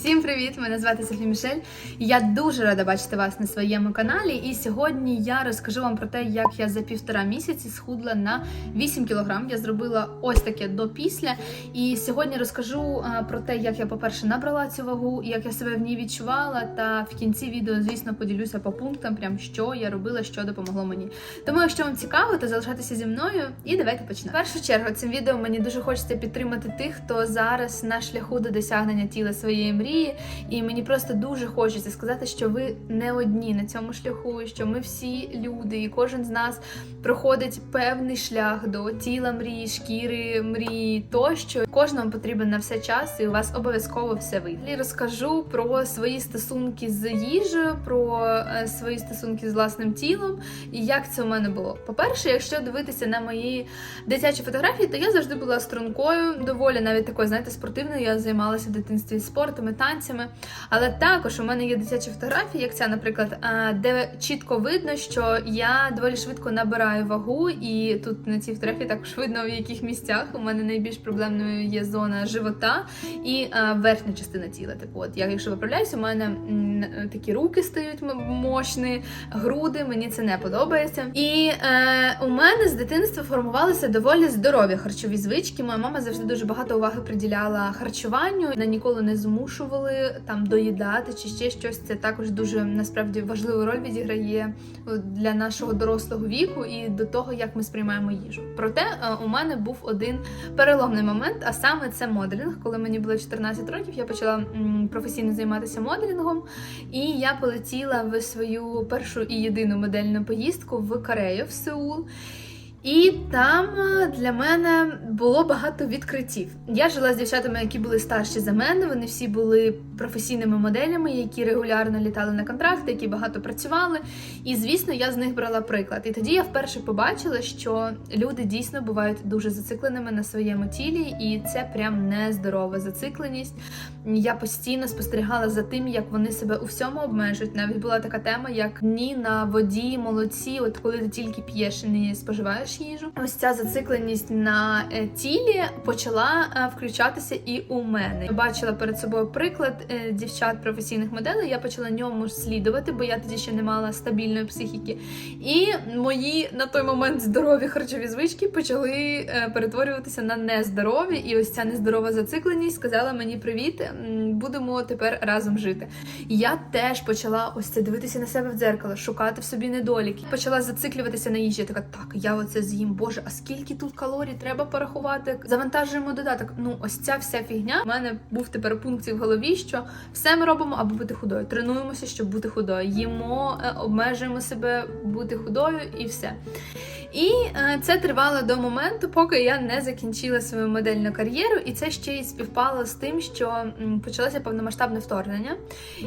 Всім привіт! Мене звати Софі Мішель. Я дуже рада бачити вас на своєму каналі. І сьогодні я розкажу вам про те, як я за півтора місяці схудла на 8 кілограм. Я зробила ось таке до після. І сьогодні розкажу про те, як я, по-перше, набрала цю вагу, як я себе в ній відчувала. Та в кінці відео, звісно, поділюся по пунктам, прям що я робила, що допомогло мені. Тому, якщо вам цікаво, то залишайтеся зі мною і давайте почнемо. В першу чергу, цим відео мені дуже хочеться підтримати тих, хто зараз на шляху до досягнення тіла своєї мрії. І мені просто дуже хочеться сказати, що ви не одні на цьому шляху, що ми всі люди, і кожен з нас проходить певний шлях до тіла мрії, шкіри мрії, тощо. Кожному потрібен на все час, і у вас обов'язково все вийде. Розкажу про свої стосунки з їжею, про е, свої стосунки з власним тілом і як це у мене було. По-перше, якщо дивитися на мої дитячі фотографії, то я завжди була стрункою, доволі навіть такою, знаєте, спортивною. Я займалася в дитинстві спортом і танцями. Але також у мене є дитячі фотографії, як ця, наприклад, де чітко видно, що я доволі швидко набираю вагу, і тут на цій фотографії також видно, в яких місцях у мене найбільш проблемною є зона живота і верхня частина тіла. Типу, от я якщо виправляюся, у мене такі руки стають мощні, груди, мені це не подобається. І е, у мене з дитинства формувалися доволі здорові харчові звички. Моя мама завжди дуже багато уваги приділяла харчуванню, мене ніколи не змушували там доїдати чи ще щось. Це також дуже насправді важливу роль відіграє для нашого дорослого віку і до того, як ми сприймаємо їжу. Проте е, у мене був один переломний момент, а саме це моделінг. Коли мені було 14 років, я почала професійно займатися моделінгом, і я полетіла в свою першу і єдину модельну поїздку в Корею в Сеул. І там е, для мене було багато відкриттів. Я жила з дівчатами, які були старші за мене. Вони всі були професійними моделями, які регулярно літали на контракти, які багато працювали. І звісно, я з них брала приклад. І тоді я вперше побачила, що люди дійсно бувають дуже зацикленими на своєму тілі, і це прям нездорова зацикленість. Я постійно спостерігала за тим, як вони себе у всьому обмежують. Навіть була така тема, як дні на воді, молоці, от коли ти тільки п'єш і не споживаєш їжу. Ось ця зацикленість на е, тілі почала е, включатися і у мене. Бачила перед собою приклад е, дівчат професійних моделей. Я почала ньому слідувати, бо я тоді ще не мала стабільної психіки. І мої на той момент здорові харчові звички почали перетворюватися на нездорові. І ось ця нездорова зацикленість сказала мені привіт, будемо тепер разом жити. Я теж почала ось це дивитися на себе в дзеркало, шукати в собі недоліки. Почала зациклюватися на їжі. Я така, так, я оце з'їм. Боже, а скільки тут калорій треба порахувати? Завантажуємо додаток. Ну, ось ця вся фігня. У мене був тепер пункт в голові, що все ми робимо, аби бути худою. Тренуємося, щоб бути худою. Їмо, е, обмежуємо себе бути худою і все. І е, це тривало до моменту, поки я не закінчила свою модельну кар'єру, і це ще й співпало з тим, що почалося повномасштабне вторгнення.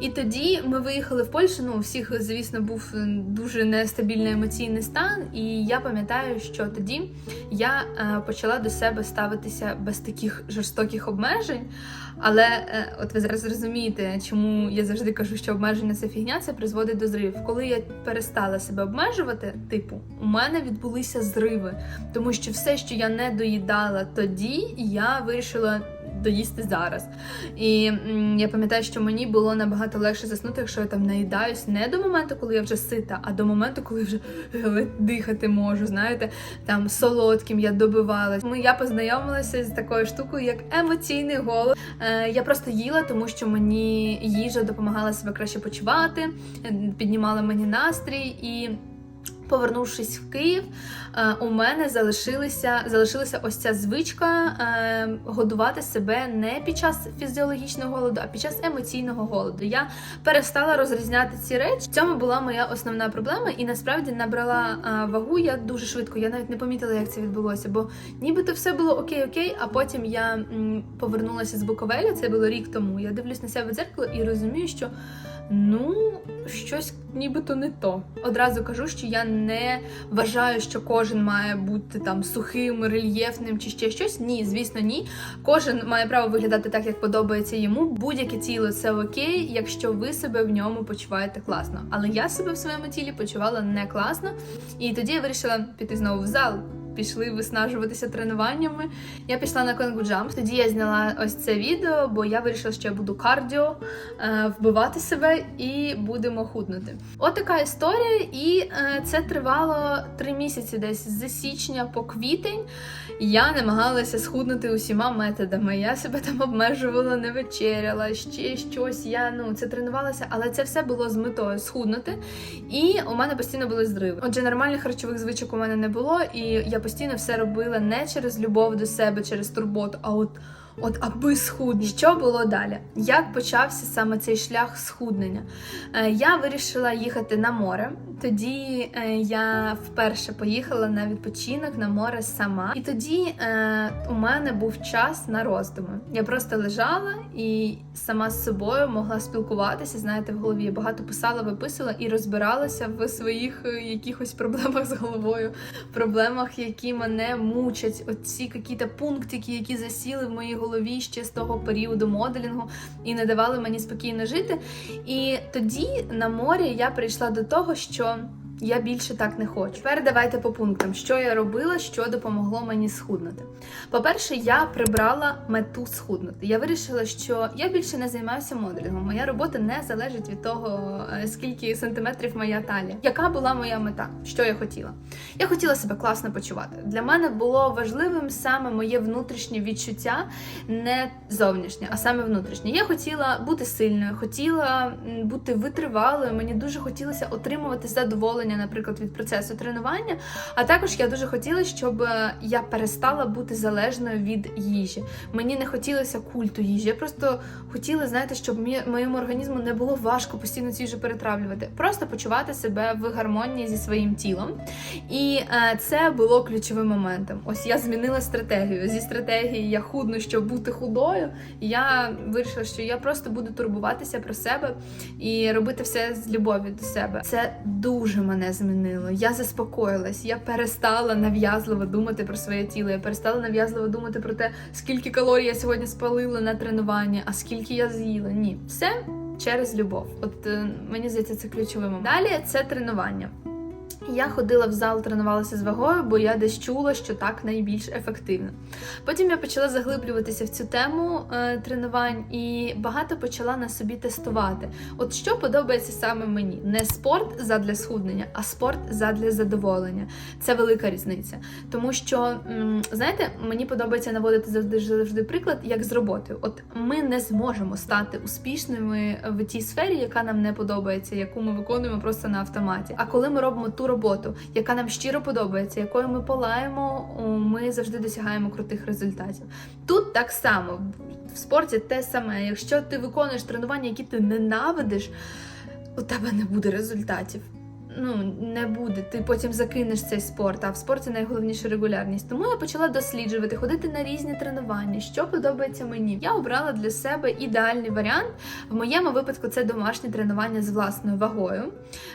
І тоді ми виїхали в Польщу. Ну, у всіх, звісно, був е, дуже нестабільний емоційний стан. І я пам'ятаю, що тоді я е, почала до себе ставитися без таких жорстоких обмежень. Але е, от ви зараз розумієте, чому я завжди кажу, що обмеження це фігня, це призводить до зривів. Коли я перестала себе обмежувати, типу, у мене відбулися зриви, тому що все, що я не доїдала тоді, я вирішила доїсти зараз. І я пам'ятаю, що мені було набагато легше заснути, якщо я там наїдаюсь не до моменту, коли я вже сита, а до моменту, коли вже е, дихати можу. Знаєте, там солодким я добивалась. Тому я познайомилася з такою штукою, як емоційний голод. Е, я просто їла, тому що мені їжа допомагала себе краще почувати, е, піднімала мені настрій і. Повернувшись в Київ, е, у мене залишилася, залишилася ось ця звичка е, годувати себе не під час фізіологічного голоду, а під час емоційного голоду. Я перестала розрізняти ці речі. В цьому була моя основна проблема, і насправді набрала е, вагу я дуже швидко. Я навіть не помітила, як це відбулося, бо нібито все було окей, окей. А потім я повернулася з Буковеля. Це було рік тому. Я дивлюсь на себе в дзеркало і розумію, що ну щось нібито не то. Одразу кажу, що я не вважаю, що кожен має бути там сухим, рельєфним чи ще щось. Ні, звісно, ні. Кожен має право виглядати так, як подобається йому. Будь-яке тіло це окей, якщо ви себе в ньому почуваєте класно. Але я себе в своєму тілі почувала не класно. І тоді я вирішила піти знову в зал. Пішли виснажуватися тренуваннями. Я пішла на Конгу Джамп. Тоді я зняла ось це відео, бо я вирішила, що я буду кардіо, е, вбивати себе і будемо худнути. От така історія, і е, це тривало три місяці, десь з січня по квітень. Я намагалася схуднути усіма методами. Я себе там обмежувала, не вечеряла, ще щось. Я ну це тренувалася, але це все було з метою схуднути. І у мене постійно були зриви. Отже, нормальних харчових звичок у мене не було, і я постійно все робила не через любов до себе, через турботу, а от. От аби схуднути. Що було далі? Як почався саме цей шлях схуднення? Е, я вирішила їхати на море. Тоді е, я вперше поїхала на відпочинок на море сама. І тоді е, у мене був час на роздуми. Я просто лежала і сама з собою могла спілкуватися. Знаєте, в голові я багато писала, виписувала і розбиралася в своїх якихось проблемах з головою, проблемах, які мене мучать. Оці якісь пунктики, які засіли в моїй голові ще з того періоду моделінгу і не давали мені спокійно жити. І тоді на морі я прийшла до того, що я більше так не хочу. Тепер давайте по пунктам, що я робила, що допомогло мені схуднути. По-перше, я прибрала мету схуднути. Я вирішила, що я більше не займаюся моделінгом. Моя робота не залежить від того, е, скільки сантиметрів моя талія. Яка була моя мета? Що я хотіла? Я хотіла себе класно почувати. Для мене було важливим саме моє внутрішнє відчуття, не зовнішнє, а саме внутрішнє. Я хотіла бути сильною, хотіла бути витривалою. Мені дуже хотілося отримувати задоволення, наприклад, від процесу тренування. А також я дуже хотіла, щоб е, я перестала бути залежною від їжі. Мені не хотілося культу їжі. Я просто хотіла, знаєте, щоб моєму організму не було важко постійно цю їжу перетравлювати. Просто почувати себе в гармонії зі своїм тілом. І е, це було ключовим моментом. Ось я змінила стратегію. Зі стратегії я худну, щоб бути худою. Я вирішила, що я просто буду турбуватися про себе і робити все з любов'ю до себе. Це дуже мене змінило. Я заспокоїлась, я перестала нав'язливо думати про своє тіло. Я перестала нав'язливо думати про те, скільки калорій я сьогодні спалила на тренування, а скільки я з'їла. Ні, все через любов. От е, мені здається, це ключовий момент. Далі це тренування. Я ходила в зал, тренувалася з вагою, бо я десь чула, що так найбільш ефективно. Потім я почала заглиблюватися в цю тему е, тренувань і багато почала на собі тестувати. От що подобається саме мені: не спорт задля схуднення, а спорт задля задоволення. Це велика різниця. Тому що, знаєте, мені подобається наводити завжди завжди приклад, як з роботою. От ми не зможемо стати успішними в тій сфері, яка нам не подобається, яку ми виконуємо просто на автоматі. А коли ми робимо ту роботу, яка нам щиро подобається, якою ми палаємо, ми завжди досягаємо крутих результатів. Тут так само в спорті те саме. Якщо ти виконуєш тренування, які ти ненавидиш, у тебе не буде результатів. Ну, не буде. Ти потім закинеш цей спорт. А в спорті найголовніше регулярність. Тому я почала досліджувати, ходити на різні тренування, що подобається мені. Я обрала для себе ідеальний варіант. В моєму випадку це домашні тренування з власною вагою,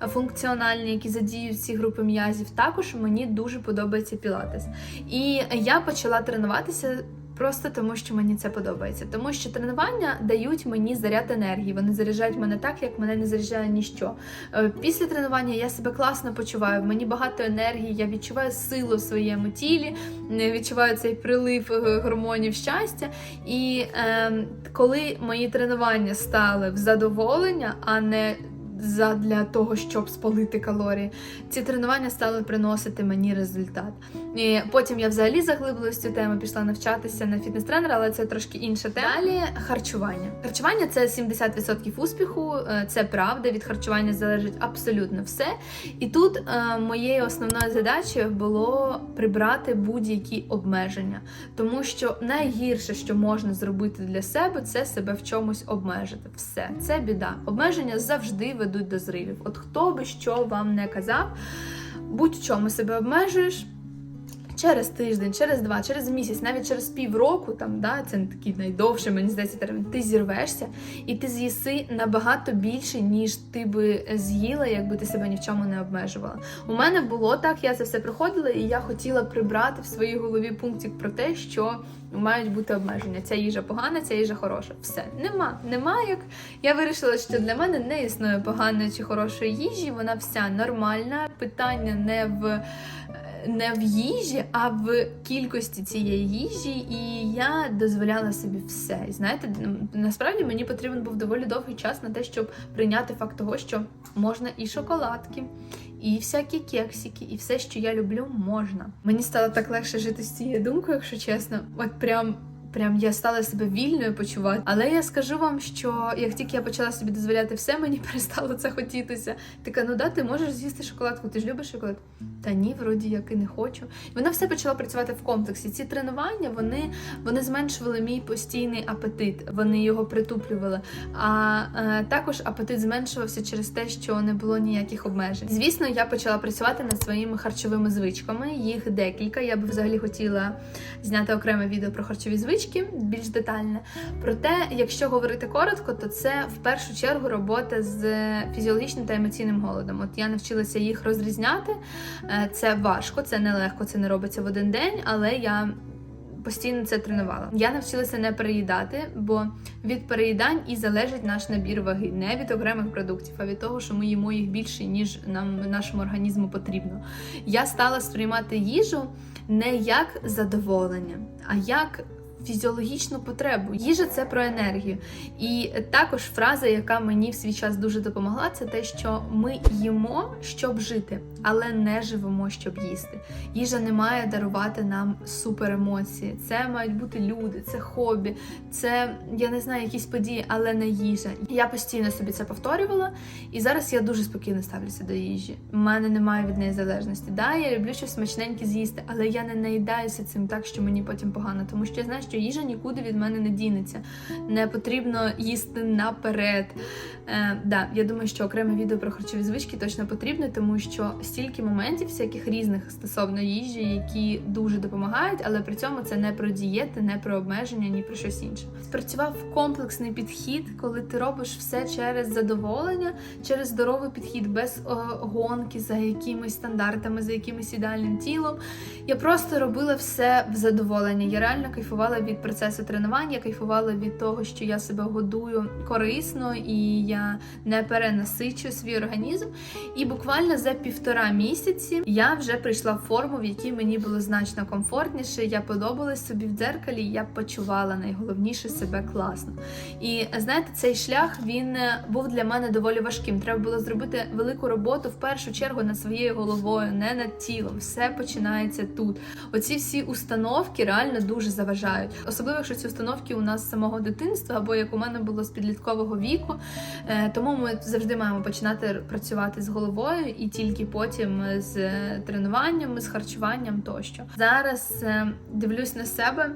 функціональні, які задіють всі групи м'язів. Також мені дуже подобається пілатес. І я почала тренуватися. Просто тому, що мені це подобається, тому що тренування дають мені заряд енергії. Вони заряджають мене так, як мене не заряджає ніщо. Е, Після тренування я себе класно почуваю. Мені багато енергії, я відчуваю силу в своєму тілі, відчуваю цей прилив е, гормонів щастя. І е, коли мої тренування стали в задоволення, а не задля того, щоб спалити калорії, ці тренування стали приносити мені результат. І потім я взагалі заглибилась цю тему, пішла навчатися на фітнес-тренера, але це трошки інша тема. Далі харчування. Харчування це 70% успіху, е, це правда. Від харчування залежить абсолютно все. І тут е, моєю основною задачею було прибрати будь-які обмеження, тому що найгірше, що можна зробити для себе, це себе в чомусь обмежити. Все, це біда. Обмеження завжди ведуть до зривів. От хто би що вам не казав, будь-в чому себе обмежуєш. Через тиждень, через два, через місяць, навіть через півроку, там да, це такий найдовший, мені здається, термін, ти зірвешся і ти з'їси набагато більше, ніж ти би з'їла, якби ти себе ні в чому не обмежувала. У мене було так, я це все проходила, і я хотіла прибрати в своїй голові пунктик про те, що мають бути обмеження. Ця їжа погана, ця їжа хороша. Все нема, нема як. Я вирішила, що для мене не існує поганої чи хорошої їжі. Вона вся нормальна. Питання не в. Не в їжі, а в кількості цієї їжі, і я дозволяла собі все. І знаєте, насправді мені потрібен був доволі довгий час на те, щоб прийняти факт того, що можна і шоколадки. І всякі кексики, і все, що я люблю, можна. Мені стало так легше жити з цією думкою, якщо чесно. От прям Прям я стала себе вільною почувати. Але я скажу вам, що як тільки я почала собі дозволяти все, мені перестало це хотітися. Така, ну да, ти можеш з'їсти шоколадку, ти ж любиш шоколад? Та ні, вроді як і не хочу. І Воно все почало працювати в комплексі. Ці тренування вони, вони зменшували мій постійний апетит, вони його притуплювали. А е, також апетит зменшувався через те, що не було ніяких обмежень. Звісно, я почала працювати над своїми харчовими звичками. Їх декілька. Я би взагалі хотіла зняти окреме відео про харчові звички більш детальне. Проте, якщо говорити коротко, то це в першу чергу робота з фізіологічним та емоційним голодом. От я навчилася їх розрізняти. Е, Це важко, це нелегко, це не робиться в один день, але я. Постійно це тренувала. Я навчилася не переїдати, бо від переїдань і залежить наш набір ваги, не від окремих продуктів, а від того, що ми їмо їх більше, ніж нам нашому організму потрібно. Я стала сприймати їжу не як задоволення, а як фізіологічну потребу. Їжа це про енергію. І також фраза, яка мені в свій час дуже допомогла, це те, що ми їмо, щоб жити, але не живемо, щоб їсти. Їжа не має дарувати нам суперемоції. Це мають бути люди, це хобі, це я не знаю, якісь події, але не їжа. Я постійно собі це повторювала, і зараз я дуже спокійно ставлюся до їжі. У мене немає від неї залежності. Да, я люблю щось смачненьке з'їсти, але я не наїдаюся цим так, що мені потім погано, тому що я знаю, що їжа нікуди від мене не дінеться. Не потрібно їсти наперед. Е, да, Я думаю, що окреме відео про харчові звички точно потрібне, тому що стільки моментів, всяких різних стосовно їжі, які дуже допомагають, але при цьому це не про дієти, не про обмеження, ні про щось інше. Спрацював комплексний підхід, коли ти робиш все через задоволення, через здоровий підхід, без о, гонки за якимись стандартами, за якимось ідеальним тілом. Я просто робила все в задоволення. Я реально кайфувала від процесу тренування, кайфувала від того, що я себе годую корисно і я не перенасичу свій організм. І буквально за півтора місяці я вже прийшла в форму, в якій мені було значно комфортніше. Я подобалась собі в дзеркалі, я почувала найголовніше себе класно. І знаєте, цей шлях він був для мене доволі важким. Треба було зробити велику роботу в першу чергу над своєю головою, не над тілом. Все починається тут. Оці всі установки реально дуже заважають. Особливо, якщо ці установки у нас з самого дитинства, або як у мене було з підліткового віку. Е, Тому ми завжди маємо починати працювати з головою і тільки потім з тренуваннями, з харчуванням тощо. Зараз е, дивлюсь на себе.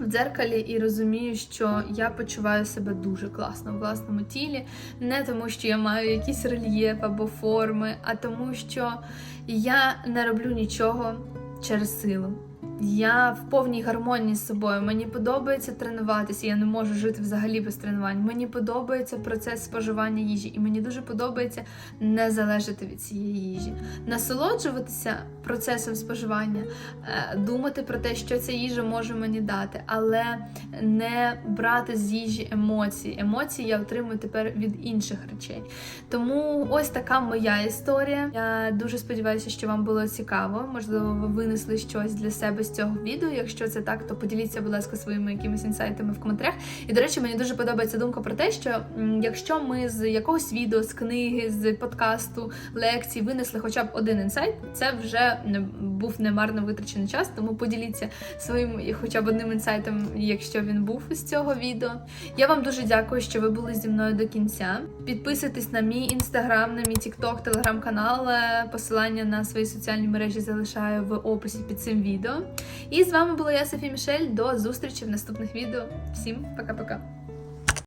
В дзеркалі і розумію, що я почуваю себе дуже класно в власному тілі, не тому, що я маю якийсь рельєф або форми, а тому, що я не роблю нічого через силу. Я в повній гармонії з собою. Мені подобається тренуватися. Я не можу жити взагалі без тренувань. Мені подобається процес споживання їжі, і мені дуже подобається не залежати від цієї їжі, насолоджуватися процесом споживання, е, думати про те, що ця їжа може мені дати, але не брати з їжі емоції. Емоції я отримую тепер від інших речей. Тому ось така моя історія. Я дуже сподіваюся, що вам було цікаво. Можливо, ви винесли щось для себе з цього відео. Якщо це так, то поділіться, будь ласка, своїми якимись інсайтами в коментарях. І, до речі, мені дуже подобається думка про те, що якщо ми з якогось відео, з книги, з подкасту, лекцій винесли хоча б один інсайт, це вже не був немарно витрачений час. Тому поділіться своїм хоча б одним інсайтом, якщо він був з цього відео. Я вам дуже дякую, що ви були зі мною до кінця. Підписуйтесь на мій інстаграм, на мій тікток, телеграм-канал. Е, Посилання на свої соціальні мережі залишаю в описі під цим відео. І з вами була я, Софія Мішель. До зустрічі в наступних відео. Всім пока-пока.